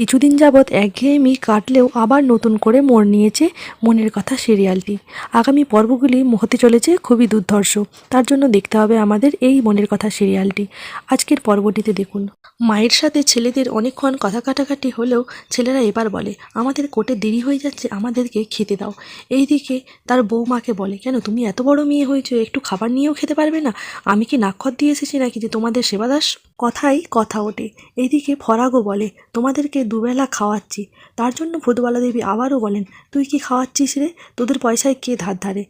কিছুদিন যাবৎ একঘেয়েমি কাটলেও আবার নতুন করে মোড় নিয়েছে মনের কথা সিরিয়ালটি। আগামী পর্বগুলি হতে চলেছে খুবই দুর্ধর্ষ। তার জন্য দেখতে হবে আমাদের এই মনের কথা সিরিয়ালটি। আজকের পর্বটিতে দেখুন। মায়ের সাথে ছেলেদের অনেকক্ষণ কথা কাটাকাটি হলেও ছেলেরা এবার বলে, আমাদের কোর্টে দেরি হয়ে যাচ্ছে, আমাদেরকে খেতে দাও। এইদিকে তার বৌমাকে বলে, কেন তুমি এত বড় মেয়ে হয়েছো, একটু খাবার নিয়েও খেতে পারবে না? আমি কি নাক্ষর দিয়ে এসেছি নাকি যে তোমাদের সেবাদাস? কথাই কথা ওঠে। এদিকে ফরাগও বলে, তোমাদেরকে দুবেলা খাওয়াচ্ছি। তার জন্য ভূতবালা দেবী আবারও বলেন, তুই কি খাওয়াচ্ছিস রে? তোদের পয়সায় কে ধার ধারে?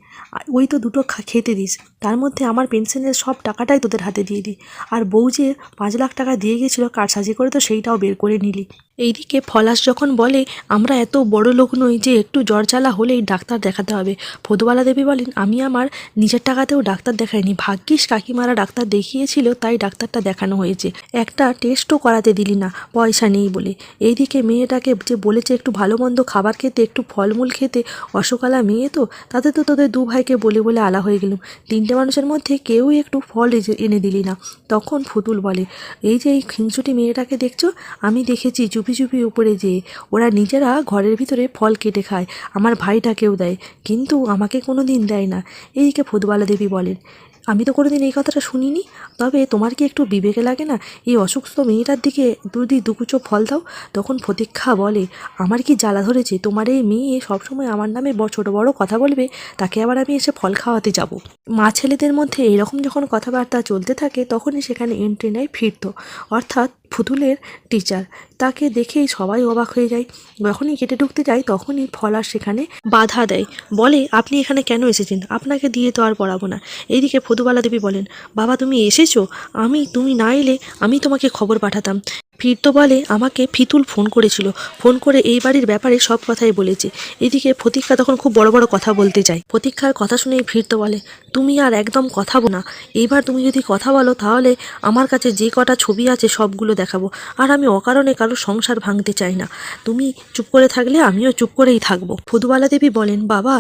ওই তো দুটো খেতে দিস। তার মধ্যে আমার পেনশনের সব টাকাটাই তোদের হাতে দিয়ে দিই। আর বউ যে পাঁচ লাখ টাকা দিয়ে গেছিল, কারসাজি করে তো সেইটাও বের করে নিলি। এইদিকে ফলাস যখন বলে, আমরা এত বড় লোক নই যে একটু জ্বর জ্বালা হলেই ডাক্তার দেখাতে হবে। ফতুবালা দেবী বলেন, আমি আমার নিজের টাকাতেও ডাক্তার দেখাইনি। ভাগ্যিস কাকিমারা ডাক্তার দেখিয়েছিল, তাই ডাক্তারটা দেখানো হয়েছে। একটা টেস্টও করাতে দিলি না, পয়সা নেই বলে। এইদিকে মেয়েটাকে যে বলেছে, একটু ভালো মন্দ খাবার খেতে, একটু ফলমূল খেতে অসকালা মেয়ে তো, তাতে তো তোদের দু ভাইকে বলে বলে আলা হয়ে গেলুম। তিনটে মানুষের মধ্যে কেউই একটু ফল এনে দিলি না। তখন ফুতুল বলে, এই যে এই খিংচুটি মেয়েটাকে দেখছ? আমি দেখেছি, চুপি চুপি উপরে যেয়ে ওরা নিজেরা ঘরের ভিতরে ফল কেটে খায়, আমার ভাইটাকেও দেয়, কিন্তু আমাকে কোনো দিন দেয় না। এইদিকে ফুটবালা দেবী বলেন। আমি তো কোনোদিন এই কথাটা শুনিনি, তবে তোমার কি একটু বিবেকে লাগে না? এই অসুস্থ মেয়েটার দিকে যদি দুকুচো ফল দাও, তখন প্রতীক্ষা বলে, আমার কি জ্বালা ধরেছে? তোমার এই মেয়ে সবসময় আমার নামে ছোট বড় কথা বলবে, তাকে আবার আমি এসে ফল খাওয়াতে যাব। মা ছেলেদের মধ্যে এরকম যখন কথাবার্তা চলতে থাকে, তখনই সেখানে এন্ট্রি নেয় ফিরত। অর্থাৎ ফুতুলের টিচার তাকে দেখেই সবাই অবাক হয়ে যায়। যখনই কেটে ঢুকতে যায় তখনই ফলার সেখানে বাধা দেয়। বলে, আপনি এখানে কেন এসেছেন? আপনাকে দিয়ে তো আর পড়াবো না। এইদিকে ফতুবালা দেবী বলেন, বাবা, তুমি এসেছ? আমি, তুমি না এলে আমি তোমাকে খবর পাঠাতাম। ফিরতো বলে আমাকে ফিতুল ফোন করেছিল। ফোন করে এই বাড়ির ব্যাপারে সব কথাই বলেছে। এদিকে ফতিক্ষা তখন খুব বড় বড় কথা বলতে চায় প্রতীক্ষার কথা শুনেই ফিরতো বলে, তুমি আর একদম কথা না। এইবার তুমি যদি কথা বলো তাহলে আমার কাছে যে কটা ছবি আছে সবগুলো দেখাবো। আর আমি অকারণে কারও সংসার ভাঙতে চাই না। তুমি চুপ করে থাকলে আমিও চুপ করেই থাকব। ফুদবালা দেবী বলেন, বাবা,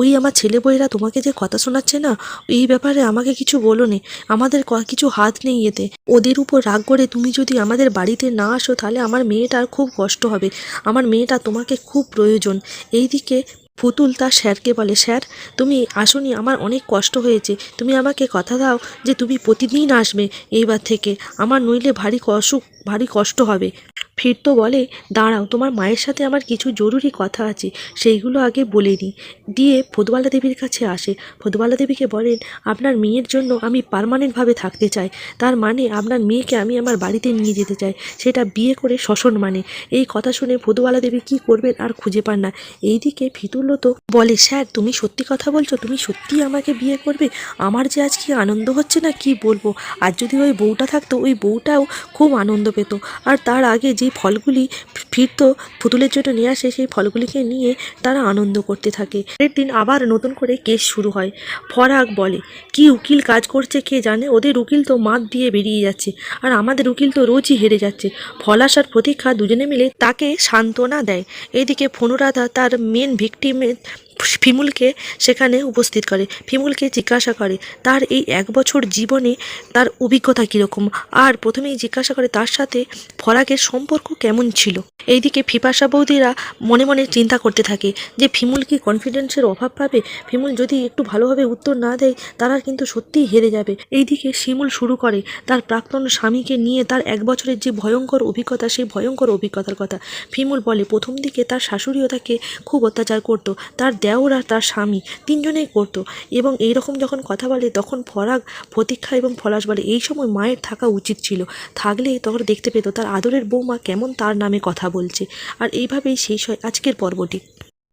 ওই আমার ছেলে বইরা তোমাকে যে কথা শোনাচ্ছে না, এই ব্যাপারে আমাকে কিছু বলো নে। আমাদের কিছু হাত নেই এতে। ওদের উপর রাগ করে তুমি যদি আমাদের বাড়িতে না আসো, তাহলে আমার মেয়েটার খুব কষ্ট হবে। আমার মেয়েটা তোমাকে খুব প্রয়োজন। এইদিকে পুতুল তার স্যারকে বলে, স্যার, তুমি আসনি, আমার অনেক কষ্ট হয়েছে। তুমি আমাকে কথা দাও যে তুমি প্রতিদিন আসবে এইবার থেকে। আমার নইলে ভারী অসুখ ভারী কষ্ট হবে। ফিরতো বলে, দাঁড়াও, তোমার মায়ের সাথে আমার কিছু জরুরি কথা আছে, সেইগুলো আগে বলে নিই দিয়ে ফতুবালা দেবীর কাছে আসে। ফতুবালা দেবীকে বলেন, আপনার মেয়ের জন্য আমি পার্মানেন্টভাবে থাকতে চাই। তার মানে আপনার মেয়েকে আমি আমার বাড়িতে নিয়ে যেতে চাই। সেটা বিয়ে করে শ্বসন মানে। এই কথা শুনে ফতুবালা দেবী কি করবেন আর খুঁজে পান না। এইদিকে ফিতুল্য তো বলে, স্যার, তুমি সত্যি কথা বলছো? তুমি সত্যিই আমাকে বিয়ে করবে? আমার যে আজ কি আনন্দ হচ্ছে না, কি বলব? আর যদি ওই বউটা থাকতো, ওই বউটাও খুব আনন্দ পেত। আর তার আগে যে ফলগুলি ফিরতো পুতুলের জন্য নিয়ে আসে, সেই ফলগুলিকে নিয়ে তারা আনন্দ করতে থাকে। পরের দিন আবার নতুন করে কেস শুরু হয়। ফরাক বলে, কি উকিল কাজ করছে কে জানে? ওদের উকিল তো মাত দিয়ে বেরিয়ে যাচ্ছে, আর আমাদের উকিল তো রোজই হেরে যাচ্ছে। ফলাস আর প্রতীক্ষা দুজনে মিলে তাকে সান্ত্বনা দেয়। এদিকে ফনুরাধা তার মেন ভিকটিমের ফিমুলকে সেখানে উপস্থিত করে, ফিমুলকে জিজ্ঞাসা করে, তার এই এক বছর জীবনে তার অভিজ্ঞতা কীরকম? আর প্রথমেই জিজ্ঞাসা করে, তার সাথে ফরাকের সম্পর্ক কেমন ছিল? এইদিকে ফিপাসা বৌদিরা মনে মনে চিন্তা করতে থাকে যে, ফিমুল কি কনফিডেন্সের অভাব পাবে? ফিমুল যদি একটু ভালোভাবে উত্তর না দেয়, তারা কিন্তু সত্যিই হেরে যাবে। এইদিকে শিমুল শুরু করে তার প্রাক্তন স্বামীকে নিয়ে তার এক বছরের যে ভয়ঙ্কর অভিজ্ঞতা, সেই ভয়ঙ্কর অভিজ্ঞতার কথা। ফিমুল বলে, প্রথম দিকে তার শাশুড়িও তাকে খুব অত্যাচার করতো, তার দেওর আর তার স্বামী তিনজনেই করতো। এবং এইরকম যখন কথা বলে, তখন ফরাগ প্রতীক্ষা এবং ফলাশ বলে, এই সময় মায়ের থাকা উচিত ছিল। থাকলে তখন দেখতে পেত তার আদরের বৌমা কেমন তার নামে কথা বলছে। আর এইভাবেই শেষ হয় আজকের পর্বটি।